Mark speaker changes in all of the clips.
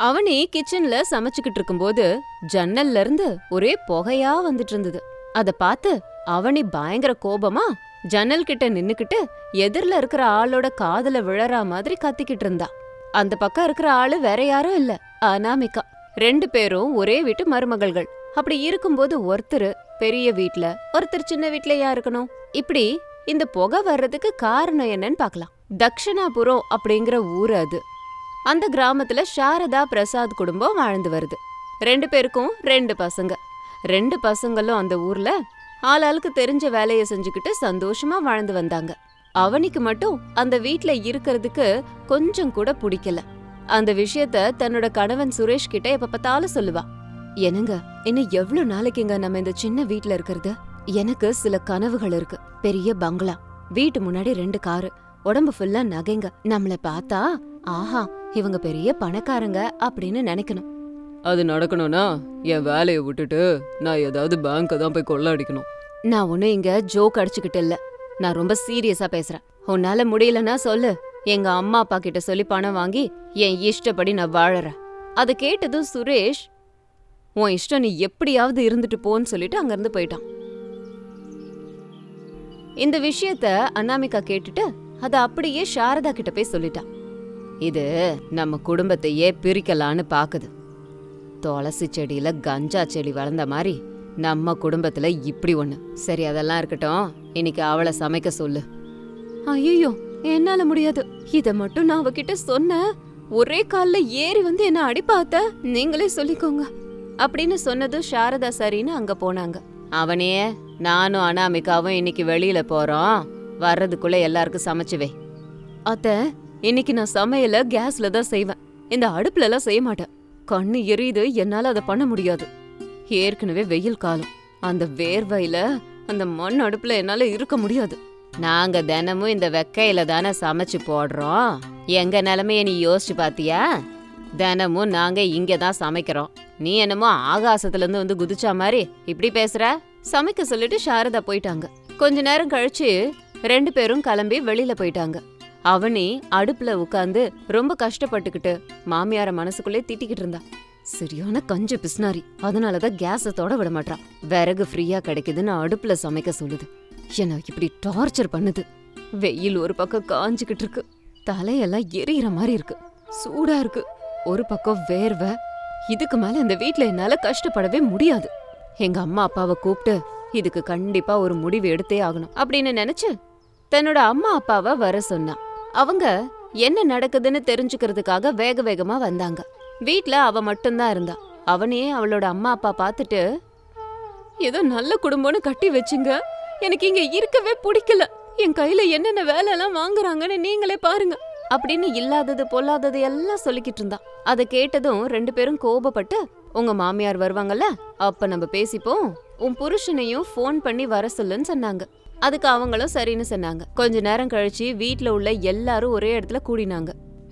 Speaker 1: அவனி கிச்சன்ல சமைச்சுக்கிட்டு இருக்கும்போது ஜன்னல்ல இருந்து ஒரே புகையா வந்துட்டு இருந்தது. அத பார்த்து அவனி பயங்கர கோபமா ஜன்னல் கிட்ட நின்னுக்கிட்டு எதிர்ல இருக்கிற ஆளோட காதுல விழற மாதிரி கத்திக்கிட்டு இருந்தா. அந்த பக்கம் இருக்கிற ஆளு வேற யாரும் இல்ல அனாமிகா. ரெண்டு பேரும் ஒரே வீட்டு மருமகள்கள். அப்படி இருக்கும்போது ஒருத்தர் பெரிய வீட்ல ஒருத்தர் சின்ன வீட்லயா இருக்கணும்? இப்படி இந்த புகை வர்றதுக்கு காரணம் என்னன்னு பார்க்கலாம். தக்ஷணாபுரம் அப்படிங்கிற ஊர் அது. அந்த கிராமத்துல சாரதா பிரசாத் குடும்பம் வாழ்ந்து வருது. ரெண்டு பேருக்கும் ரெண்டு பசங்க. ரெண்டு பசங்களும் அந்த ஊர்ல ஆளாளுக்கு தெரிஞ்ச வேலைய செஞ்சுக்கிட்டு சந்தோஷமா வாழ்ந்து வந்தாங்க. அவனுக்கு மட்டும் அந்த வீட்ல இருக்கிறதுக்கு கொஞ்சம் கூட பிடிக்கல. அந்த விஷயத்த தன்னோட கணவன் சுரேஷ் கிட்ட எப்ப பார்த்தாலும் சொல்லுவா. என்னங்க இன்னும் எவ்வளவு நாளைக்குங்க நம்ம இந்த சின்ன வீட்ல இருக்கிறது? எனக்கு சில கனவுகள் இருக்கு. பெரிய பங்களா. வீட்டு முன்னாடி ரெண்டு காரு. உடம்பு ஃபுல்லா நகைங்க. நம்மள பார்த்தா ஆஹா இவங்க பெரிய பணக்காரங்க அப்படின்னு நினைக்கணும்.
Speaker 2: அது நடக்கணும்னா என் வேலையை விட்டுட்டு நான் ஏதாவது பேங்க்கை தான் போய் கொள்ள அடிக்கணும்
Speaker 1: நான் ஒன்னும் இங்க ஜோக் அடிச்சுக்கிட்டு இல்ல. நான் ரொம்ப சீரியஸா பேசுறேன். உன்னால முடியலன்னா சொல்லு. எங்க அம்மா அப்பா கிட்ட சொல்லி பணம் வாங்கி என் இஷ்டப்படி நான் வாழறேன். அதை கேட்டதும் சுரேஷ் உன் இஷ்டம் நீ எப்படியாவது இருந்துட்டு போன்னு சொல்லிட்டு அங்கிருந்து போயிட்டான். இந்த விஷயத்த அனாமிகா கேட்டுட்டு அத அப்படியே சாரதா கிட்ட போய் சொல்லிட்டான் இது நம்ம குடும்பத்தையே பிரிக்கலான்னு பாக்குது. துளசி செடியில கஞ்சா செடி வளர்ந்த மாதிரி நம்ம குடும்பத்துல இப்படி ஒண்ணு. சரி அதெல்லாம் இருக்கட்டும். இன்னைக்கு அவளை சமைக்க சொல்லு. ஐயோ என்னால முடியாது. இத மட்டும் நான் அவகிட்ட சொன்னேன். ஒரே கால்ல ஏறி வந்து என்ன அடிப்பாத்த. நீங்களே சொல்லிக்கோங்க. அப்படின்னு சொன்னதும் சாரதா சரின்னு அங்க போனாங்க. அவனே நானும் அனாமிகாவும் இன்னைக்கு வெளியில போறோம். வர்றதுக்குள்ள எல்லாருக்கும் சமைச்சு வை. அத்த இன்னைக்கு நான் சமையல கேஸ்ல தான் செய்வேன். இந்த அடுப்புல எல்லாம் செய்ய மாட்டேன். கண்ணு எரியுது என்னால அதை பண்ண முடியாது. ஏற்கனவே வெயில் காலம். அந்த வேர்வையில அந்த மண் அடுப்புல என்னால இருக்க முடியாது. நாங்க தினமும் இந்த வெக்கையில தானே சமைச்சு போடுறோம். எங்க நிலைமைய நீ யோசிச்சு பாத்தியா? தினமும் நாங்க இங்க தான் சமைக்கிறோம். நீ என்னமோ ஆகாசத்துல இருந்து வந்து குதிச்சா மாதிரி இப்படி பேசுற? சமைக்க சொல்லிட்டு சாரதா போயிட்டாங்க. கொஞ்ச நேரம் கழிச்சு ரெண்டு பேரும் கிளம்பி வெளியில போயிட்டாங்க. அவனே அடுப்புல உட்காந்து ரொம்ப கஷ்டப்பட்டுக்கிட்டு மாமியார மனசுக்குள்ளே திட்டிக்கிட்டு இருந்தா. சரியான கஞ்ச பிஸ்னாரி அதனாலதான் கேஸ தொட விட மாட்டான் விறகு ஃப்ரீயா கிடைக்குதுன்னு அடுப்புல சமைக்க சொல்லுது. என்ன இப்படி டார்ச்சர் பண்ணுது. வெயில் ஒரு பக்கம் காஞ்சுக்கிட்டு இருக்கு. தலையெல்லாம் எரியற மாதிரி இருக்கு. சூடா இருக்கு. ஒரு பக்கம் வேர்வை. இதுக்கு மேல இந்த வீட்ல என்னால கஷ்டப்படவே முடியாது. எங்க அம்மா அப்பாவை கூப்பிட்டு இதுக்கு கண்டிப்பா ஒரு முடிவு எடுத்தே ஆகணும். அப்படின்னு நினைச்சு தன்னோட அம்மா அப்பாவை வர சொன்னா. அவங்க என்ன நடக்குதுன்னு தெரிஞ்சுக்கிறதுக்காக வேக வேகமா வந்தாங்க. வீட்ல அவ மட்டும்தான் இருந்தா. அவனே அவளோட அம்மா அப்பா பார்த்துட்டு ஏதோ நல்ல குடும்பம்னு கட்டி வச்சுங்க. எனக்கு இங்க இருக்கவே பிடிக்கல. என் கையில என்னென்ன வேலை எல்லாம் வாங்குறாங்கன்னு நீங்களே பாருங்க. அப்படின்னு இல்லாதது பொல்லாதது எல்லாம் சொல்லிக்கிட்டு இருந்தான் அதை கேட்டதும் ரெண்டு பேரும் கோபப்பட்டு உங்க மாமியார் வருவாங்கல்ல அப்ப நம்ம பேசிப்போம். உன் புருஷனையும் ஃபோன் பண்ணி வர சொல்லுன்னு சொன்னாங்க. அதுக்கு அவங்களும் சரின்னு சொன்னாங்க. கொஞ்ச நேரம் கழிச்சு வீட்ல உள்ள எல்லாரும் ஒரே இடத்துல கூடினாங்க.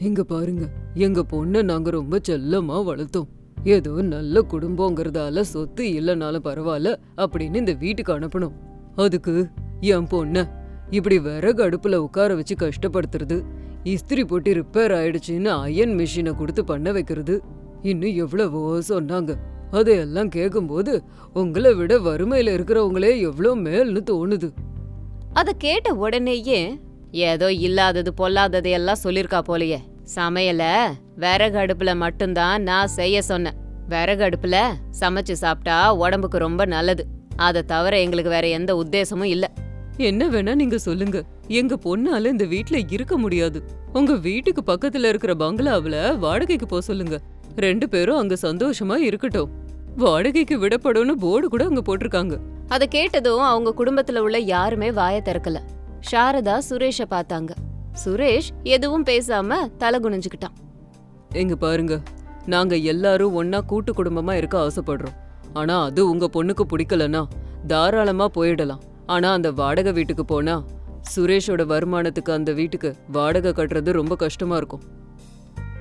Speaker 2: இங்க பாருங்க எங்க பொண்ணை நாங்க ரொம்ப செல்லமா வளர்த்தோம். ஏதோ நல்ல குடும்பங்கிறதால சொத்து இல்லைனாலும் பரவாயில்ல அப்படின்னு இந்த வீட்டுக்கு அனுப்பணும் அதுக்கு என் பொண்ண இப்படி விறகு அடுப்புல உட்கார வச்சு கஷ்டப்படுத்துறது இஸ்திரி போட்டு ரிப்பேர் ஆயிடுச்சுன்னு அயன் மிஷினை கொடுத்து பண்ண வைக்கிறது இன்னும் எவ்வளவோ சொன்னாங்க. அதையெல்லாம் கேட்கும்போது உங்களை விட வறுமையில இருக்கிறவங்களே எவ்வளோ மேல்னு தோணுது.
Speaker 1: அதை கேட்ட உடனேயே ஏதோ இல்லாதது பொல்லாதது எல்லாம் சொல்லிருக்கா போலயே. சமையல விறகு அடுப்புல மட்டும்தான் நான் செய்ய சொன்னேன். விறகு அடுப்புல சமைச்சு சாப்பிட்டா உடம்புக்கு ரொம்ப நல்லது. அதை தவிர எங்களுக்கு வேற எந்த உத்தேசமும் இல்ல.
Speaker 2: என்ன வேணா நீங்க சொல்லுங்க. எங்க பொண்ணால இந்த வீட்ல இருக்க முடியாது. உங்க வீட்டுக்கு பக்கத்துல இருக்கிற பங்களாவில வாடகைக்கு போக சொல்லுங்க. ரெண்டு பேரும் அங்க சந்தோஷமா இருக்கட்டும். வாடகைக்கு விடப்படும்னு போர்டு கூட அங்க போட்டிருக்காங்க.
Speaker 1: அதை கேட்டதும் அவங்க குடும்பத்துல உள்ள யாருமே வாய திறக்கல. சாரதா சுரேஷ பார்த்தாங்க. சுரேஷ் எதுவும் பேசாம தலை குனிஞ்சுக்கிட்டான்.
Speaker 2: எங்க பாருங்க நாங்க எல்லாரும் ஒன்னா கூட்டு குடும்பமா இருக்க ஆசைப்படுறோம். ஆனா அது உங்க பொண்ணுக்கு பிடிக்கலனா தாராளமா போயிடலாம். ஆனா அந்த வாடகை வீட்டுக்கு போனா சுரேஷோட வருமானத்துக்கு அந்த வீட்டுக்கு வாடகை கட்டுறது ரொம்ப கஷ்டமா இருக்கும்.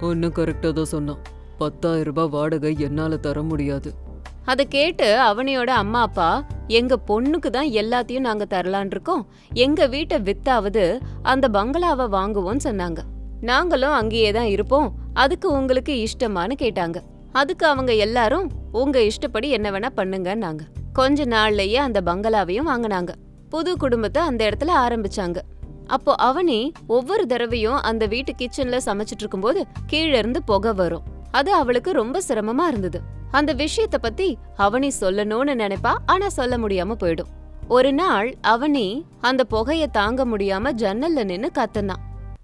Speaker 2: ஒன்னும் கரெக்டா தான் சொன்னான். பத்தாயிரம் ரூபாய் வாடகை என்னால தர முடியாது.
Speaker 1: அதை கேட்டு அவனியோட அம்மா அப்பா எங்க பொண்ணுக்கு தான் எல்லாத்தையும் நாங்க தரலான் இருக்கோம். எங்க வீட்டை வித்தாவது அந்த பங்களாவை வாங்குவோம்னு சொன்னாங்க. நாங்களும் அங்கேயே தான் இருப்போம். அதுக்கு உங்களுக்கு இஷ்டமான்னு கேட்டாங்க. அதுக்கு அவங்க எல்லாரும் உங்க இஷ்டப்படி என்ன வேணா பண்ணுங்கன்னாங்க. கொஞ்ச நாள்லயே அந்த பங்களாவையும் வாங்கினாங்க. புது குடும்பத்தை அந்த இடத்துல ஆரம்பிச்சாங்க. அப்போ அவனி ஒவ்வொரு தடவையும் அந்த வீட்டு கிச்சன்ல சமைச்சிட்டு இருக்கும்போது கீழே இருந்து புகை வரும். அது அவளுக்கு ரொம்ப சிரமமா இருந்தது. அந்த விஷயத்த பத்தி அவனி சொல்லணும்னு நினைப்பா ஆனா சொல்ல முடியாம போயிடும். ஒரு நாள் அவனி அந்த புகைய தாங்க முடியாம ஜன்னல்ல நின்னு கத்துனான்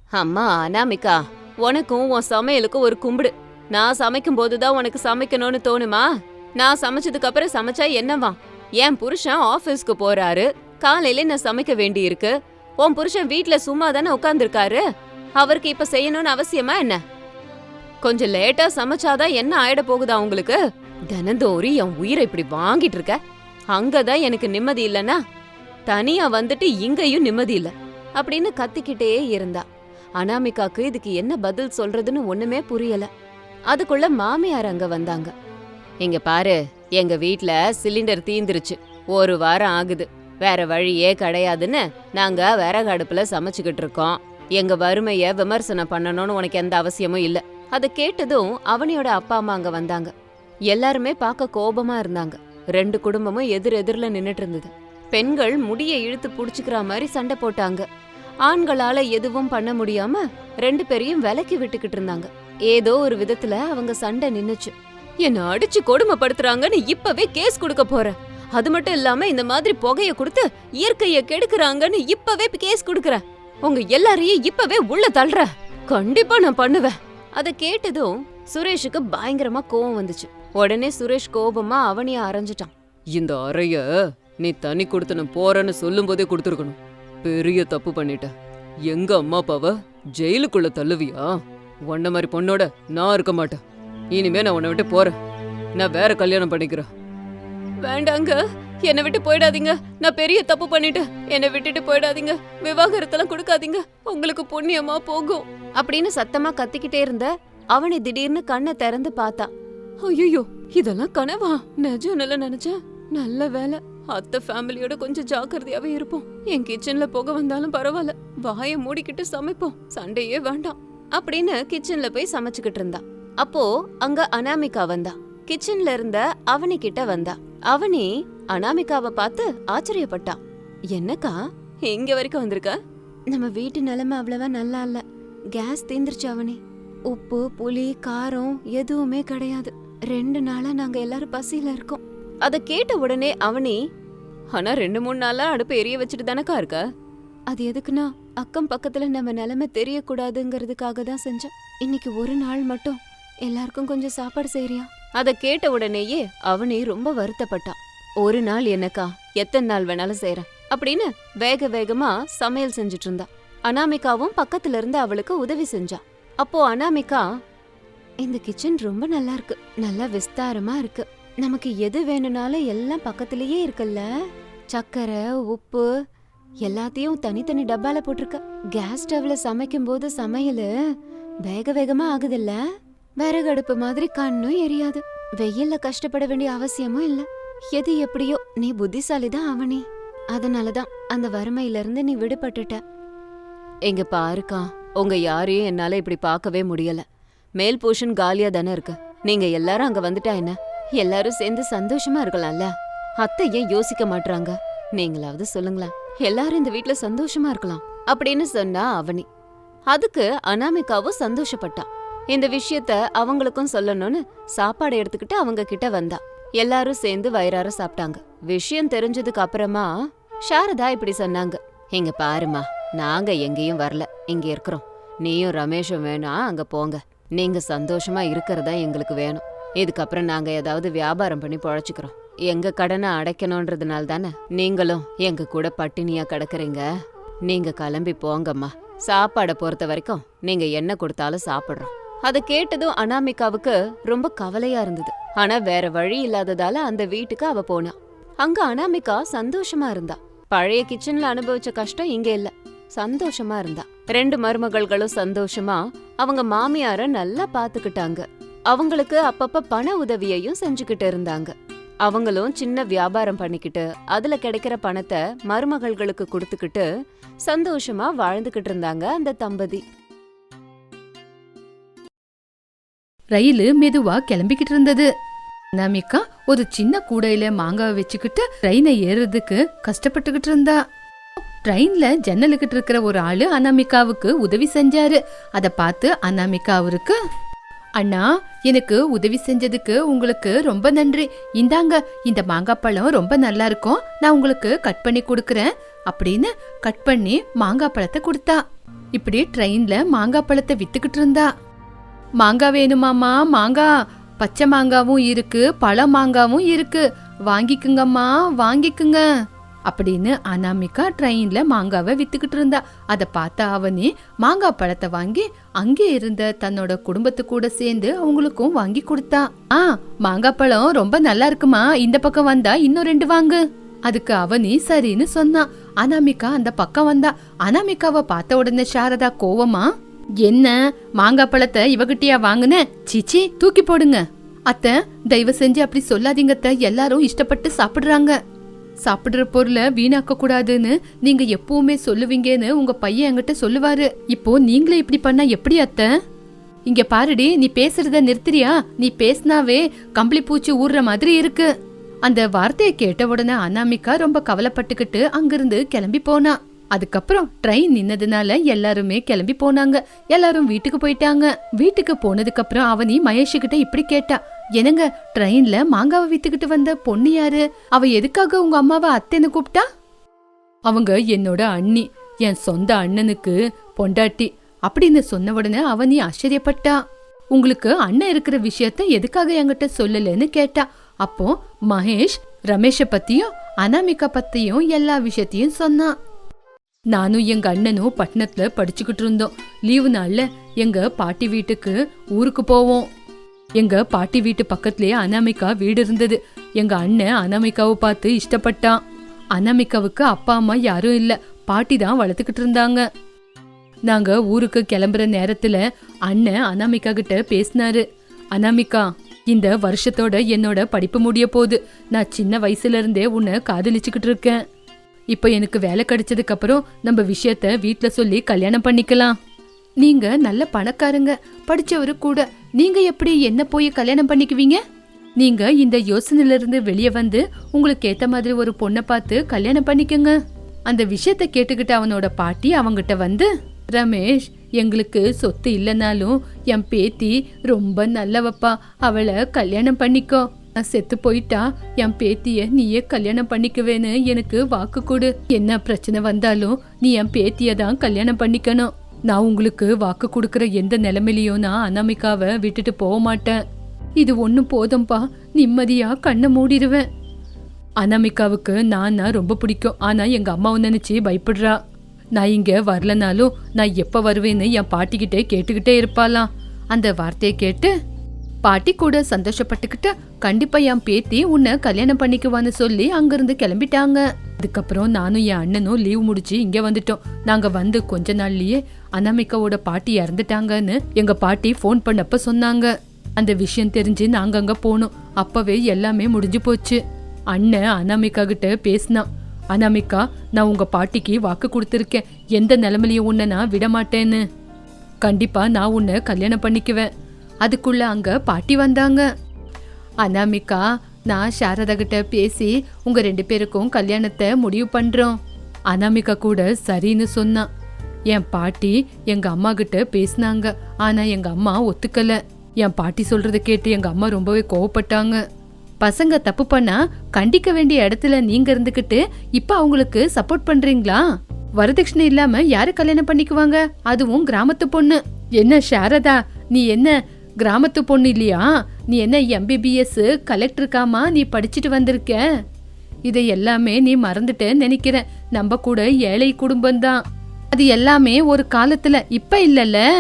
Speaker 1: அம்மா அனாமிகா உனக்கும் உன் சமையலுக்கும் ஒரு கும்பிடு. நான் சமைக்கும் போதுதான் உனக்கு சமைக்கணும்னு தோணுமா? நான் சமைச்சதுக்கு அப்புறம் சமைச்சா என்னவா? என் புருஷன் ஆபீஸ்க்கு போறாரு. காலையில நான் சமைக்க வேண்டி இருக்கு உன் புருஷன் வீட்ல சும்மா தானே உட்காந்துருக்காரு அவருக்கு இப்ப செய்யணும்னு அவசியமா என்ன? கொஞ்சம் லேட்டா சமைச்சாதான் என்ன ஆயிட போகுதா உங்களுக்கு? தினந்தோறும் என் உயிரை இப்படி வாங்கிட்டு இருக்க? அங்கதான் எனக்கு நிம்மதி இல்லனா தனியா வந்துட்டு இங்கேயும் நிம்மதி இல்ல. அப்படின்னு கத்திக்கிட்டே இருந்தா. அனாமிகாக்கு இதுக்கு என்ன பதில் சொல்றதுன்னு ஒண்ணுமே புரியல. அதுக்குள்ள மாமியார் அங்க வந்தாங்க. இங்க பாரு எங்க வீட்ல சிலிண்டர் தீந்துருச்சு. ஒரு வாரம் ஆகுது. வேற வழியே கிடையாதுன்னு நாங்க விறகு அடுப்புல சமைச்சுக்கிட்டு இருக்கோம். எங்க வறுமைய விமர்சனம் பண்ணணும்னு உனக்கு எந்த அவசியமும் இல்லை. அதை கேட்டதும் அவனியோட அப்பா அம்மா அங்க வந்தாங்க. எல்லாருமே பார்க்க கோபமா இருந்தாங்க. ரெண்டு குடும்பமும் எதிர் எதிர்ல நின்னுட்டு இருந்தது பெண்கள் முடியை இழுத்து புடிச்சுக்கிற மாதிரி சண்டை போட்டாங்க. ஆண்களால எதுவும் பண்ண முடியாம ரெண்டு பேரையும் விலக்கி விட்டுக்கிட்டு இருந்தாங்க. ஏதோ ஒரு விதத்துல அவங்க சண்டை நின்னுச்சு. என்ன அடிச்சு கொடுமைப்படுத்துறாங்கன்னு இப்பவே கேஸ் கொடுக்க போறேன் அது மட்டும் இல்லாம இந்த மாதிரி புகைய கொடுத்து இயற்கைய கெடுக்குறாங்கன்னு இப்பவே கேஸ் கொடுக்கறேன் உங்க எல்லாரையும் இப்பவே உள்ள தள்ளுற. கண்டிப்பா நான் பண்ணுவேன். அத கேட்டதும் சுரேஷுக்கு பயங்கரமா கோவம் வந்துச்சு. உடனே சுரேஷ் கோபமா அவனைய அரைஞ்சிட்டான்.
Speaker 2: இந்த அறைய நீ தனி கொடுத்து போறேன்னு சொல்லும் போதே கொடுத்துருக்கணும். பெரிய தப்பு பண்ணிட்ட. எங்க அம்மா அப்பாவ ஜெயிலுக்குள்ள தள்ளுவியா? உன்ன மாதிரி பொண்ணோட நான் இருக்க மாட்டேன். இனிமே நான் உன்னை விட்டு போறேன். நான் வேற கல்யாணம் பண்ணிக்கிறேன்.
Speaker 1: வேண்டாங்க. என்னை விட்டு போயிடாதீங்க. நான் பெரிய தப்பு பண்ணிட்டேன். என்னை விட்டுட்டு போயிடாதீங்க. விவாகரத்தெல்லாம் கொடுக்காதீங்க. உங்களுக்கு புண்ணியமா போகும். அப்படின்னு சத்தமா கத்திக்கிட்டே இருந்த அவனை திடீர்னு கண்ணை திறந்து பார்த்தான் ஐயோ இதெல்லாம் கனவா? நிஜம் நல்ல நினைச்சேன் நல்ல வேலை அத்தை ஃபேமிலியோட கொஞ்சம் ஜாக்கிரதையாவே இருப்போம். என் கிச்சன்ல புகை வந்தாலும் பரவாயில்ல. வாயை மூடிக்கிட்டு சமைப்போம். சண்டையே வேண்டாம். அப்படின்னு கிச்சன்ல போய் சமைச்சுக்கிட்டு இருந்தா. அப்போ அங்க அனாமிகா வந்தா. கிச்சன்ல இருந்த அவனி கிட்ட வந்தா. அவனி அனாமிகாவை பார்த்து ஆச்சரியப்பட்டான் என்னக்கா எங்க வரைக்கும் வந்திருக்க? நம்ம வீட்டு நிலைமை அவ்வளவா நல்லா இல்லை. கேஸ் தீந்துருச்சு அவனே. உப்பு புளி காரம் எதுவுமே கிடையாது. ரெண்டு நாளா நாங்க எல்லாரும் பசியில இருக்கோம். அத கேட்ட உடனே அவனி ஆனா ரெண்டு மூணு நாளா அடுப்பு எரிய வச்சுட்டு தானக்கா இருக்க? அது எதுக்குன்னா அக்கம் பக்கத்துல நம்ம நிலைமை தெரியக்கூடாதுங்கிறதுக்காக தான் செஞ்சேன் இன்னைக்கு ஒரு நாள் மட்டும். எல்லாருக்கும் கொஞ்சம் சாப்பாடு செய்யறியா அத கேட்ட உடனேயே அவனி ரொம்ப வருத்தப்பட்டான். ஒரு நாள் என்னக்கா? எத்தனை நாள் வேணாலும் செய்யறேன் அப்படின்னு வேக வேகமா சமையல் செஞ்சுட்டு இருந்தா அனாமிகாவும் பக்கத்துல இருந்து அவளுக்கு உதவி செஞ்சா. அப்போ அனாமிகா இந்த கிச்சன் ரொம்ப நல்லா இருக்கு நல்லா விஸ்தாரமா இருக்கு. நமக்கு எது வேணும்னாலும் எல்லாம் பக்கத்திலேயே இருக்குல்ல? சக்கரை உப்பு எல்லாத்தையும் தனித்தனி டப்பால போட்டிருக்க. கேஸ் ஸ்டவ்ல சமைக்கும் போது சமையல் வேக வேகமா ஆகுதில்ல? விறகடுப்பு மாதிரி கண்ணும் எரியாது. வெயில்ல கஷ்டப்பட வேண்டிய அவசியமும் இல்ல. எது எப்படியோ நீ புத்திசாலி தான் அவனி அதனாலதான் அந்த வறுமையில இருந்து நீ விடுபட்டுட்ட. எங்க பாருக்கா உங்க யாரையும் என்னால இப்படி பார்க்கவே முடியல. மேல் போர்ஷன் காலியா தானே இருக்கு. நீங்க எல்லாரும் அங்க வந்துட்டா என்ன? எல்லாரும் சேர்ந்து சந்தோஷமா இருக்கலாம்ல? அத்தை ஏன் யோசிக்க மாட்றாங்க? நீங்களாவது சொல்லுங்களேன். எல்லாரும் இந்த வீட்ல சந்தோஷமா இருக்கலாம் அப்படின்னு சொன்னா அவனி. அதுக்கு அனாமிகாவும் சந்தோஷப்பட்டா. இந்த விஷயத்த அவங்களுக்கும் சொல்லணும்னு சாப்பாடு எடுத்துக்கிட்டு அவங்க கிட்ட வந்தா. எல்லாரும் சேர்ந்து வயிறார சாப்பிட்டாங்க. விஷயம் தெரிஞ்சதுக்கு அப்புறமா சாரதா இப்படி சொன்னாங்க. இங்க பாருமா நாங்க எங்கேயும் வரல. இங்க இருக்கிறோம். நீயும் ரமேஷும் வேணா அங்க போங்க. நீங்க சந்தோஷமா இருக்கிறதா எங்களுக்கு வேணும். இதுக்கப்புறம் நாங்க ஏதாவது வியாபாரம் பண்ணி பொழைச்சிக்கிறோம். எங்க கடனை அடைக்கணும்ன்றதுனால தானே? நீங்களும் எங்க கூட பட்டினியா கிடக்குறீங்க. நீங்க கிளம்பி போங்கம்மா. சாப்பாடை பொறுத்த வரைக்கும் நீங்க என்ன கொடுத்தாலும் சாப்பிடுறோம். அதை கேட்டதும் அனாமிகாவுக்கு ரொம்ப கவலையா இருந்தது. ஆனா வேற வழி இல்லாததால அந்த வீட்டுக்கு அவ போனா. அங்க அனாமிகா சந்தோஷமா இருந்தா. பழைய கிச்சன்ல அனுபவிச்ச கஷ்டம் இங்க இல்லை. சந்தோஷமா இருந்தா. ரெண்டு மருமகள்களும் சந்தோஷமா அவங்க மாமியார நல்லா பாத்துக்கிட்டாங்க. அவங்களுக்கு அப்பப்ப பண உதவியையும் செஞ்சுக்கிட்டு இருந்தாங்க. அவங்களும் சின்ன வியாபாரம் பண்ணிக்கிட்டு அதுல கிடைக்கிற பணத்தை மருமகள்களுக்கு கொடுத்துக்கிட்டு சந்தோஷமா வாழ்ந்துகிட்டு இருந்தாங்க அந்த தம்பதி.
Speaker 3: ரயில் மெதுவா கிளம்பிக்கிட்டு இருந்தது. அனாமிகா ஒரு சின்ன கூடையில மாங்காவை வச்சுக்கிட்டு ட்ரெயினை ஏறுறதுக்கு கஷ்டப்பட்டுக்கிட்டு இருந்தா. ட்ரெயின்ல ஜன்னலுக்கிட்டு இருக்கிற ஒரு ஆளு அனாமிகாவுக்கு உதவி செஞ்சாரு. அதை பார்த்து அனாமிகா அவருக்கு அண்ணா எனக்கு உதவி செஞ்சதுக்கு உங்களுக்கு ரொம்ப நன்றி. இந்தாங்க இந்த மாங்காய் பழம் ரொம்ப நல்லா இருக்கும். நான் உங்களுக்கு கட் பண்ணி கொடுக்குறேன் அப்படின்னு கட் பண்ணி மாங்காய் பழத்தை கொடுத்தா. இப்படி ட்ரெயின்ல மாங்காய் பழத்தை வித்துக்கிட்டு இருந்தா. மாங்காய் வேணுமாமா மாங்காய். பச்சை மாங்காவும் இருக்கு பழ மாங்காவும் இருக்கு. வாங்கிக்குங்கம்மா வாங்கிக்குங்க. அப்படின்னு அனாமிகா ட்ரெயின்ல மாங்காவை வித்துக்கிட்டு இருந்தா. அதை பார்த்த அவனி மாங்காய் பழத்தை வாங்கி அங்கே இருந்த தன்னோட குடும்பத்து கூட சேர்ந்து அவங்களுக்கும் வாங்கி கொடுத்தா. ஆ மாங்காய் பழம் ரொம்ப நல்லா இருக்குமா? இந்த பக்கம் வந்தா இன்னும் ரெண்டு வாங்கு. அதுக்கு அவனி சரின்னு சொன்னான் அனாமிகா அந்த பக்கம் வந்தா. அனாமிகாவை பார்த்த உடனே சாரதா கோவமா என்ன மாங்காய் பழத்தை இவகிட்டியா வாங்குன? சீச்சி தூக்கி போடுங்க. அத்தை தயவு செஞ்சு அப்படி சொல்லாதீங்கத்த எல்லாரும் இஷ்டப்பட்டு சாப்பிடுறாங்க. சாப்பிடுற பொருளை வீணாக்க கூடாதுன்னு நீங்க எப்பவுமே சொல்லுவீங்கன்னு உங்க பையன் என்கிட்ட சொல்லுவாரு. இப்போ நீங்களே இப்படி பண்ணா எப்படி அத்தை? இங்க பாருடி நீ பேசுறத நிறுத்துறியா? நீ பேசினாவே கம்பளி பூச்சி ஊடுற மாதிரி இருக்கு. அந்த வார்த்தையை கேட்ட உடனே அனாமிகா ரொம்ப கவலைப்பட்டுக்கிட்டு அங்கிருந்து கிளம்பி போனா. அதுக்கப்புறம் ட்ரெயின் நின்னதுனால எல்லாருமே கிளம்பி போனாங்க. எல்லாரும் வீட்டுக்கு போயிட்டாங்க. வீட்டுக்கு போனதுக்கு அப்புறம் அவனி மகேஷ் கிட்ட இப்படி கேட்டா என்னங்க ட்ரெயின்ல மாங்காவை வித்துக்கிட்டு வந்த பொண்ணு யாரு? அவ எதுக்காக உங்க அம்மாவை அத்தைன்னு கூப்பிட்டா? அவங்க என்னோட அண்ணி என் சொந்த அண்ணனுக்கு பொண்டாட்டி அப்படின்னு சொன்ன உடனே அவனி ஆச்சரியப்பட்டா. உங்களுக்கு அண்ணன் இருக்கிற விஷயத்த எதுக்காக என்கிட்ட சொல்லலன்னு கேட்டா அப்போ மகேஷ் ரமேஷ பத்தியும் அனாமிகா பத்தியும் எல்லா விஷயத்தையும் சொன்னான். நானும் எங்க அண்ணனும் பட்டணத்துல படிச்சுக்கிட்டு இருந்தோம். லீவு நாள்ல எங்க பாட்டி வீட்டுக்கு ஊருக்கு போவோம். எங்க பாட்டி வீட்டு பக்கத்துலயே அனாமிகா வீடு இருந்தது. எங்க அண்ணன் அனாமிகாவை பார்த்து இஷ்டப்பட்டான். அனாமிகாவுக்கு அப்பா அம்மா யாரும் இல்ல. பாட்டி தான் வளர்த்துக்கிட்டு இருந்தாங்க. நாங்க ஊருக்கு கிளம்புற நேரத்துல அண்ணன் அனாமிகா கிட்ட பேசினாரு. அனாமிகா இந்த வருஷத்தோட என்னோட படிப்பு முடிய போகுது. நான் சின்ன வயசுல இருந்தே உன்னை காதலிச்சுக்கிட்டு இருக்கேன். இப்போ எனக்கு வேலை கிடைச்சதுக்கு அப்புறம் நம்ம விஷயத்த வீட்ல சொல்லி கல்யாணம் பண்ணிக்கலாம். நீங்க நல்ல பணக்காரங்க படிச்சவரு கூட. நீங்க எப்படி என்ன போய் கல்யாணம் பண்ணிக்குவீங்க? நீங்க இந்த யோசனையில இருந்து வெளியே வந்து உங்களுக்கு ஏத்த மாதிரி ஒரு பொண்ணை பார்த்து கல்யாணம் பண்ணிக்கங்க. அந்த விஷயத்த கேட்டுக்கிட்டு அவனோட பாட்டி அவங்கிட்ட வந்து ரமேஷ் எங்களுக்கு சொத்து இல்லைனாலும் என் பேத்தி ரொம்ப நல்லவப்பா. அவளை கல்யாணம் பண்ணிக்கோ. நான் செத்து போயிட்டா என் பேத்திய நீயே கல்யாணம் பண்ணிக்குவேன்னு எனக்கு வாக்கு கொடு. என்ன பிரச்சனை வந்தாலும் நீ என் பேத்திய தான் கல்யாணம் பண்ணிக்கணும். நான் உங்களுக்கு வாக்கு கொடுக்கற எந்த நிலைமையிலையும் நான் அனாமிகாவை விட்டுட்டு போக மாட்டேன். இது ஒன்றும் போதும்பா. நிம்மதியா கண்ணை மூடிடுவேன் அனாமிகாவுக்கு நான் ரொம்ப பிடிக்கும். ஆனா எங்க அம்மாவை நினைச்சு பயப்படுறா. நான் இங்க வரலனாலும் நான் எப்ப வருவேன்னு என் பாட்டிக்கிட்டே கேட்டுக்கிட்டே இருப்பாளாம். அந்த வார்த்தையை கேட்டு பாட்டி கூட சந்தோஷப்பட்டுக்கிட்டு கண்டிப்பா என் பேத்தி உன்னை கல்யாணம் பண்ணிக்குவான்னு சொல்லி அங்கிருந்து கிளம்பிட்டாங்க. அதுக்கப்புறம் நானும் என் அண்ணனும் லீவ் முடிச்சு இங்க வந்துட்டோம். நாங்க வந்து கொஞ்ச நாள்லயே அனாமிகாவோட பாட்டி இறந்துட்டாங்கன்னு எங்க பாட்டி ஃபோன் பண்ணப்ப சொன்னாங்க. அந்த விஷயம் தெரிஞ்சு நாங்க அங்க போனோம். அப்பவே எல்லாமே முடிஞ்சு போச்சு. அண்ணன் அனாமிகா கிட்ட பேசினான். அனாமிகா நான் உங்க பாட்டிக்கு வாக்கு கொடுத்துருக்கேன். எந்த நிலைமையிலயும் உன்னை நான் விட மாட்டேன்னு கண்டிப்பா நான் உன்னை கல்யாணம் பண்ணிக்குவேன். அதுக்குள்ள அங்க பாட்டி வந்தாங்க. அனாமிகா நான் சாரதா கிட்ட பேசி உங்க ரெண்டு பேருக்கும் கல்யாணத்தை முடிவு பண்றோம். அனாமிகா கூட சரின்னு சொன்னான் என் பாட்டி எங்க அம்மா கிட்ட பேசினாங்க. ஆனா எங்க அம்மா ஒத்துக்கல. என் பாட்டி சொல்றத கேட்டு எங்க அம்மா ரொம்பவே கோவப்பட்டாங்க. பசங்க தப்பு பண்ணா கண்டிக்க வேண்டிய இடத்துல நீங்க இருந்துகிட்டு இப்ப அவங்களுக்கு சப்போர்ட் பண்றீங்களா? வரதட்சணை இல்லாம யாரு கல்யாணம் பண்ணிக்குவாங்க? அதுவும் கிராமத்து பொண்ணு. என்ன சாரதா நீ என்ன கிராமத்து பொண்ணு இல்லையா? நீ என்ன எம்பிபிஎஸ் கலெக்டருக்காமா நீ படிச்சுட்டு வந்திருக்க. இதை எல்லாமே நீ மறந்துட்டு நினைக்கிறேன். நம்ம கூட ஏழை குடும்பம்தான் அது எல்லாமே ஒரு காலத்துல இப்ப இல்லல்ல.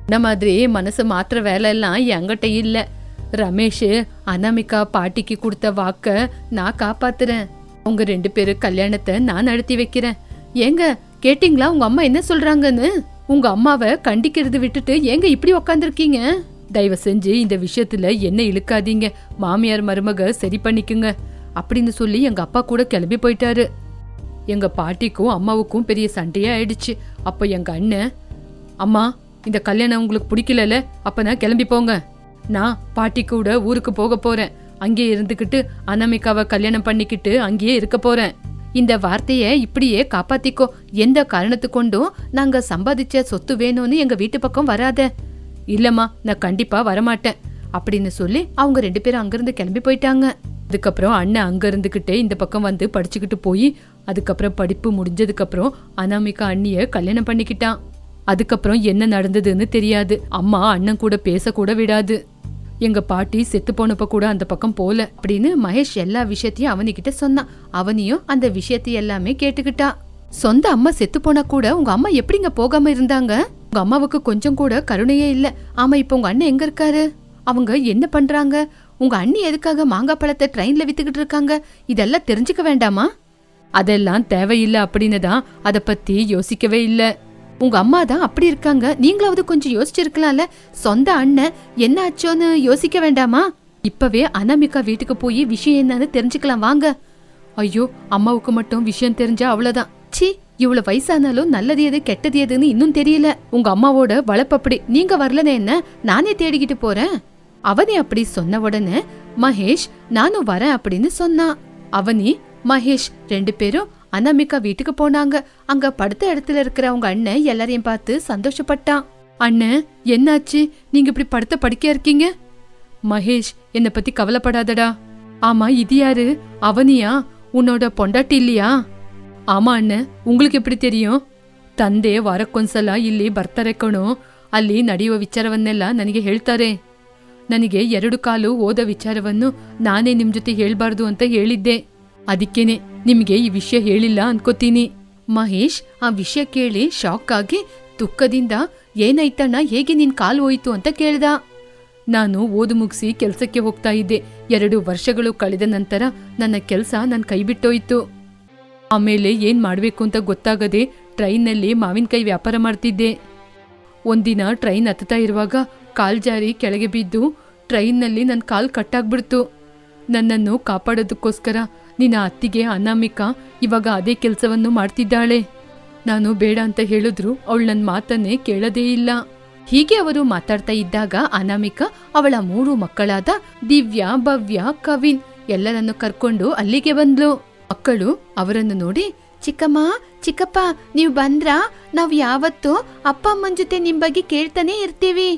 Speaker 3: இந்த மாதிரி மனசு மாற்ற வேலை எல்லாம் என்கிட்ட இல்ல. ரமேஷ் அனாமிகா பாட்டிக்கு கொடுத்த வாக்க நான் காப்பாத்துறேன். உங்க ரெண்டு பேரும் கல்யாணத்தை நான் நடத்தி வைக்கிறேன். ஏங்க கேட்டிங்களா? உங்க அம்மா என்ன சொல்றாங்கன்னு? உங்க அம்மாவை கண்டிக்கிறது விட்டுட்டு ஏங்க இப்படி உக்காந்துருக்கீங்க? தயவு செஞ்சு இந்த விஷயத்துல என்ன இழுக்காதீங்க. மாமியார் மருமக சரி பண்ணிக்குங்க. அப்படின்னு சொல்லி எங்க அப்பா கூட கிளம்பி போயிட்டாரு. எங்க பாட்டிக்கும் அம்மாவுக்கும் பெரிய சண்டையே ஆயிடுச்சு. அப்போ எங்க அண்ணன் அம்மா இந்த கல்யாணம் உங்களுக்கு பிடிக்கலல அப்ப நான் கிளம்பி போங்க. நான் பாட்டி கூட ஊருக்கு போக போறேன். அங்கேயே இருந்துக்கிட்டு அனாமிகாவை கல்யாணம் பண்ணிக்கிட்டு அங்கேயே இருக்க போறேன். இந்த வார்த்தையை இப்படியே காப்பாத்திக்கோ. எந்த காரணத்து கொண்டும் நாங்க சம்பாதிச்ச சொத்து வேணும்னு எங்க வீட்டு பக்கம் வராத. இல்லம்மா நான் கண்டிப்பா வரமாட்டேன் அப்படின்னு சொல்லி அவங்க ரெண்டு பேரும் அங்கிருந்து கிளம்பி போயிட்டாங்க. அதுக்கப்புறம் அண்ணன் அங்க இருந்துகிட்டே இந்த பக்கம் வந்து படிச்சுக்கிட்டு போய் அதுக்கப்புறம் படிப்பு முடிஞ்சதுக்கப்புறம் அனாமிகா அண்ணிய கல்யாணம் பண்ணிக்கிட்டான். அதுக்கப்புறம் என்ன நடந்ததுன்னு தெரியாது. அம்மா அண்ணன் கூட பேசக்கூட விடாது. எங்க பாட்டி செத்து போனப்ப கூட அந்த பக்கம் போல அப்படின்னு மகேஷ் எல்லா விஷயத்தையும் அவனிக்கிட்ட சொன்னான். அவனியும் அந்த விஷயத்தை எல்லாமே கேட்டுக்கிட்டா. சொந்த அம்மா செத்து போனா கூட உங்க அம்மா எப்படிங்க போகாம இருந்தாங்க? உங்க அம்மாவுக்கு கொஞ்சம் கூட கருணையே இல்ல. ஆமா இப்ப உங்க அண்ணன் எங்க இருக்காரு? அவங்க என்ன பண்றாங்க? உங்க அண்ணி எதுக்காக மாங்காய் பழத்தை ட்ரெயின்ல வித்துக்கிட்டு இருக்காங்க? இதெல்லாம் தெரிஞ்சுக்க வேண்டாமா? அதெல்லாம் தேவையில்லை அப்படின்னு தான் அதை பத்தி யோசிக்கவே இல்லை. உங்க அம்மா தான் அப்படி இருக்காங்க. நீங்களாவது கொஞ்சம் யோசிச்சிருக்கலாம்ல. சொந்த அண்ணன் என்ன ஆச்சோன்னு யோசிக்க வேண்டாமா? இப்பவே அனாமிகா வீட்டுக்கு போய் விஷயம் என்னன்னு தெரிஞ்சுக்கலாம் வாங்க. ஐயோ அம்மாவுக்கு மட்டும் விஷயம் தெரிஞ்சா அவ்வளவுதான். சி இவ்வளவு வயசானாலும் நல்லது எது கெட்டது எதுன்னு இன்னும் தெரியல. உங்க அம்மாவோட வளப்பப்படி நீங்க வரலன்னு என்ன? நானே தேடிக்கிட்டு போறேன். அவனி அப்படி சொன்ன உடனே மகேஷ் நானும் வரேன் அப்படின்னு சொன்னான் அவனி மகேஷ் ரெண்டு பேரும் அனாமிகா வீட்டுக்கு போனாங்க. அங்க படுத்த இடத்துல இருக்கிற அவங்க அண்ணன் எல்லாரையும் பார்த்து சந்தோஷப்பட்டான். அண்ணன் என்னாச்சு? நீங்க இப்படி படுத்த படுக்கையா இருக்கீங்க? மகேஷ் என்னை பத்தி கவலைப்படாதடா. ஆமா இது யாரு? அவனியா? உன்னோட பொண்டாட்டி இல்லையா? ಆಮ ಅಣ್ಣ உங்களுக்கு எப்படி தெரியும் ತಂದೆ ವಾರಕ್ಕೊಂದ್ಸಲ ಇಲ್ಲಿ ಬರ್ತಾರೆ ಕಣೋ ಅಲ್ಲಿ ನಡೆಯುವ ವಿಚಾರವನ್ನೆಲ್ಲ ನನಗೆ ಹೇಳ್ತಾರೆ ನನಗೆ ಎರಡು ಕಾಲು ಓದ ವಿಚಾರವನ್ನು ನಾನೇ ನಿಮ್ ಜೊತೆ ಹೇಳ್ಬಾರ್ದು ಅಂತ ಹೇಳಿದ್ದೆ ಅದಕ್ಕೇನೆ ನಿಮ್ಗೆ ಈ ವಿಷಯ ಹೇಳಿಲ್ಲ ಅನ್ಕೋತೀನಿ ಮಹೇಶ್ ಆ ವಿಷಯ ಕೇಳಿ ಶಾಕ್ ಆಗಿ ದುಃಖದಿಂದ ಏನಾಯ್ತಣ್ಣ ಹೇಗೆ ನಿನ್ ಕಾಲು ಹೋಯ್ತು ಅಂತ ಕೇಳ್ದ ನಾನು ಓದು ಮುಗಿಸಿ ಕೆಲಸಕ್ಕೆ ಹೋಗ್ತಾ ಇದ್ದೆ ಎರಡು ವರ್ಷಗಳು ಕಳೆದ ನಂತರ ನನ್ನ ಕೆಲಸ ನನ್ನ ಕೈ ಬಿಟ್ಟೋಯ್ತು ಆಮೇಲೆ ಏನ್ ಮಾಡಬೇಕು ಅಂತ ಗೊತ್ತಾಗದೆ ಟ್ರೈನ್ನಲ್ಲಿ ಮಾವಿನಕಾಯಿ ವ್ಯಾಪಾರ ಮಾಡ್ತಿದ್ದೆ. ಒಂದಿನ ಟ್ರೈನ್ ಹತ್ತುತ್ತಾ ಇರುವಾಗ ಕಾಲ್ ಜಾರಿ ಕೆಳಗೆ ಬಿದ್ದು ಟ್ರೈನ್ನಲ್ಲಿ ನನ್ನ ಕಾಲ್ ಕಟ್ಟಾಗ್ಬಿಡ್ತು. ನನ್ನನ್ನು ಕಾಪಾಡೋದಕ್ಕೋಸ್ಕರ ನಿನ್ನ ಅತ್ತಿಗೆ ಅನಾಮಿಕಾ ಇವಾಗ ಅದೇ ಕೆಲಸವನ್ನು ಮಾಡ್ತಿದ್ದಾಳೆ. ನಾನು ಬೇಡ ಅಂತ ಹೇಳಿದ್ರು ಅವಳು ನನ್ನ ಮಾತನ್ನೇ ಕೇಳದೇ ಇಲ್ಲ. ಹೀಗೆ ಅವರು ಮಾತಾಡ್ತಾ ಇದ್ದಾಗ ಅನಾಮಿಕಾ ಅವಳ ಮೂರು ಮಕ್ಕಳಾದ ದಿವ್ಯಾ, ಭವ್ಯ, ಕವಿನ್ ಎಲ್ಲರನ್ನು ಕರ್ಕೊಂಡು ಅಲ್ಲಿಗೆ ಬಂದ್ಲು. ಮಕ್ಕಳು ಅವರನ್ನು ನೋಡಿ, ಚಿಕ್ಕಮ್ಮ, ಚಿಕ್ಕಪ್ಪ, ನೀವು ಬಂದ್ರಾ? ನಾವು ಯಾವತ್ತೂ ಅಪ್ಪ ಅಮ್ಮನ ಜೊತೆ ನಿಮ್ ಬಗ್ಗೆ ಕೇಳ್ತಾನೆ ಇರ್ತೀವಿ.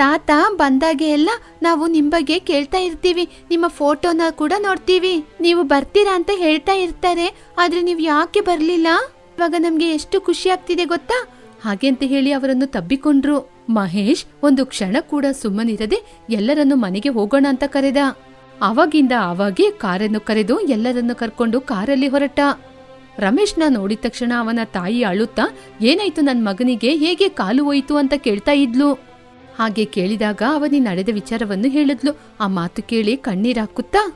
Speaker 3: ತಾತ ಬಂದಾಗೆ ಎಲ್ಲ ನಾವು ನಿಮ್ ಬಗ್ಗೆ ಕೇಳ್ತಾ ಇರ್ತೀವಿ. ನಿಮ್ಮ ಫೋಟೋನ ಕೂಡ ನೋಡ್ತೀವಿ. ನೀವು ಬರ್ತೀರಾ ಅಂತ ಹೇಳ್ತಾ ಇರ್ತಾರೆ. ಆದ್ರೆ ನೀವು ಯಾಕೆ ಬರ್ಲಿಲ್ಲ? ಇವಾಗ ನಮ್ಗೆ ಎಷ್ಟು ಖುಷಿ ಆಗ್ತಿದೆ ಗೊತ್ತಾ? ಹಾಗೆ ಅಂತ ಹೇಳಿ ಅವರನ್ನು ತಬ್ಬಿಕೊಂಡ್ರು. ಮಹೇಶ್ ಒಂದು ಕ್ಷಣ ಕೂಡ ಸುಮ್ಮನಿರದೆ ಎಲ್ಲರನ್ನು ಮನೆಗೆ ಹೋಗೋಣ ಅಂತ ಕರೆದ. ಅವಾಗಿಂದ ಅವಾಗೆ ಕಾರನ್ನು ಕರೆದು ಎಲ್ಲರನ್ನು ಕರ್ಕೊಂಡು ಕಾರಲ್ಲಿ ಹೊರಟ. ರಮೇಶ್ನ ನೋಡಿದ ತಕ್ಷಣ ಅವನ ತಾಯಿ ಅಳುತ್ತಾ, ಏನಾಯ್ತು ನನ್ನ ಮಗನಿಗೆ? ಹೇಗೆ ಕಾಲು ಹೋಯಿತು ಅಂತ ಕೇಳ್ತಾ ಇದ್ಲು? ಹಾಗೆ ಕೇಳಿದಾಗ ಅವನಿ ನಡೆದ ವಿಚಾರವನ್ನು ಹೇಳಿದ್ಲು. ಆ ಮಾತು ಕೇಳಿ ಕಣ್ಣೀರಾಕುತ್ತಾ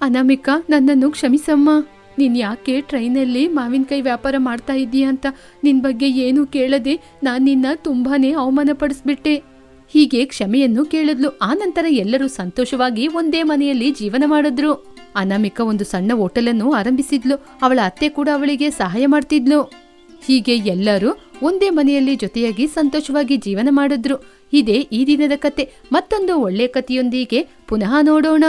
Speaker 3: ಅನಾಮಿಕಾ, ನನ್ನನ್ನು ಕ್ಷಮಿಸಮ್ಮ. ನೀನ್ ಯಾಕೆ ಟ್ರೈನಲ್ಲಿ ಮಾವಿನಕಾಯಿ ವ್ಯಾಪಾರ ಮಾಡ್ತಾ ಇದ್ದೀಯ ಅಂತ? ನಿನ್ ಬಗ್ಗೆ ಏನೂ ಕೇಳದೆ ನಾನು ನಿನ್ನ ತುಂಬಾನೇ ಅವಮಾನ ಪಡಿಸ್ಬಿಟ್ಟೆ ಹೀಗೆ ಕ್ಷಮೆಯನ್ನು ಕೇಳಿದ್ಲು. ಆ ನಂತರ ಎಲ್ಲರೂ ಸಂತೋಷವಾಗಿ ಒಂದೇ ಮನೆಯಲ್ಲಿ ಜೀವನ ಮಾಡಿದ್ರು. ಅನಾಮಿಕ ಒಂದು ಸಣ್ಣ ಹೋಟೆಲನ್ನು ಆರಂಭಿಸಿದ್ಲು. ಅವಳ ಅತ್ತೆ ಕೂಡ ಅವಳಿಗೆ ಸಹಾಯ ಮಾಡ್ತಿದ್ಲು. ಹೀಗೆ ಎಲ್ಲರೂ ಒಂದೇ ಮನೆಯಲ್ಲಿ ಜೊತೆಯಾಗಿ ಸಂತೋಷವಾಗಿ ಜೀವನ ಮಾಡಿದ್ರು. ಇದೇ ಈ ದಿನದ ಕತೆ. ಮತ್ತೊಂದು ಒಳ್ಳೆಯ ಕಥೆಯೊಂದಿಗೆ ಪುನಃ ನೋಡೋಣ.